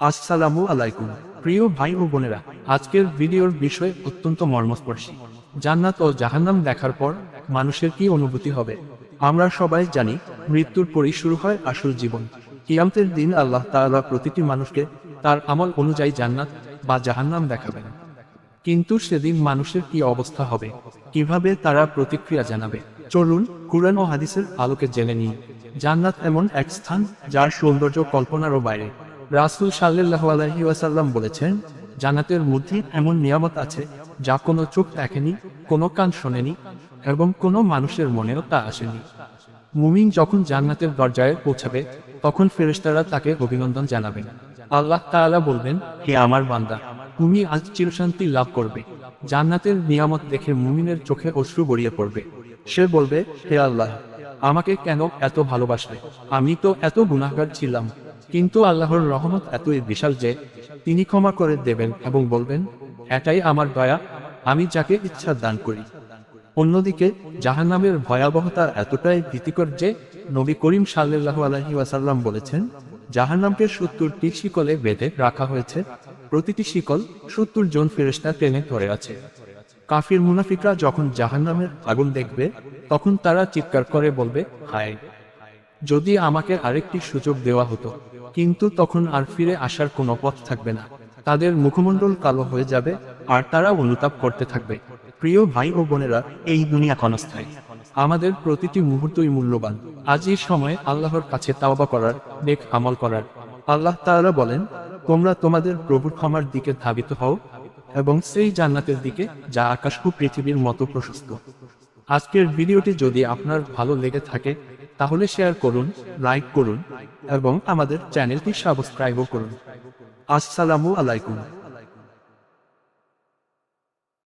আসসালামু আলাইকুম। প্রিয় ভাই ও বোনেরা, আজকের ভিডিওর বিষয় অত্যন্ত মর্মস্পর্শী। জান্নাত ও জাহান্নাম দেখার পর মানুষের কি অনুভূতি হবে? আমরা সবাই জানি, মৃত্যুর পরই শুরু হয় আসল জীবন। কিয়ামতের দিন আল্লাহ তাআলা প্রতিটি মানুষকে তার আমল অনুযায়ী জান্নাত বা জাহান্নাম দেখাবেন। কিন্তু সেদিন মানুষের কি অবস্থা হবে? কীভাবে তারা প্রতিক্রিয়া জানাবে? চলুন কুরআন ও হাদিসের আলোকে জেনে নিই। জান্নাত এমন এক স্থান যার সৌন্দর্য কল্পনারও বাইরে। রাসূল আলাইহি বলেছেন, জান্নাতের মধ্যে এমন নিয়ামত আছে যা কোনো চোখ দেখেনি, কোনো কান শোনেনি এবং কোনো মানুষের মনেও তা আসেনি। মুমিন যখন জান্নাতের দরজায় পৌঁছাবে, তখন ফেরেশতারা তাকে অভিনন্দন জানাবেন আল্লাহ তাআলা বলবেন, হে আমার বান্দা, তুমি আজ চিরশান্তি লাভ করবে। জান্নাতের নিয়ামত দেখে মুমিনের চোখে অশ্রু গড়িয়ে পড়বে। সে বলবে, হে আল্লাহ, আমাকে কেন এত ভালোবাসবে আমি তো এত গুনাহগার ছিলাম। কিন্তু আল্লাহর রহমত এতই বিশাল যে তিনি ক্ষমা করে দেবেন এবং বলবেন, এটাই আমার দয়া, আমি যাকে ইচ্ছা দান করি। অন্যদিকে, জাহান্নামের ভয়াবহতা এতটাই ভীতিকর যে নবী করিম সাল্লাল্লাহু আলাইহি ওয়াসাল্লাম বলেছেন, জাহান্নামকে সত্তরটি শিকলে বেঁধে রাখা হয়েছে। প্রতিটি শিকল সত্তর জন ফেরেশতা টেনে ধরে আছে। কাফির মুনাফিকরা যখন জাহান্নামের আগুন দেখবে, তখন তারা চিৎকার করে বলবে, হায়, যদি আমাকে আরেকটি সুযোগ দেওয়া হতো। কিন্তু তখন আর ফিরে আসার কোনো পথ থাকবে না। তাদের মুখমণ্ডল কালো হয়ে যাবে, আর তারা অনুতাপ করতে থাকবে। প্রিয় ভাই ও বোনেরা, এই দুনিয়া ক্ষণস্থায়ী। আমাদের প্রতিটি মুহূর্তই মূল্যবান। আজ এই সময় আল্লাহর কাছে তাওবা করার, নেক আমল করার। আল্লাহ তাআলা বলেন, তোমরা তোমাদের প্রভুর ক্ষমার দিকে ধাবিত হও এবং সেই জান্নাতের দিকে, যা আকাশ পৃথিবীর মতো প্রশস্ত। আজকের ভিডিওটি যদি আপনার ভালো লেগে থাকে তাহলে শেয়ার করুন লাইক করুন এবং আমাদের চ্যানেলটি সাবস্ক্রাইবও করুন। আসসালামু আলাইকুম।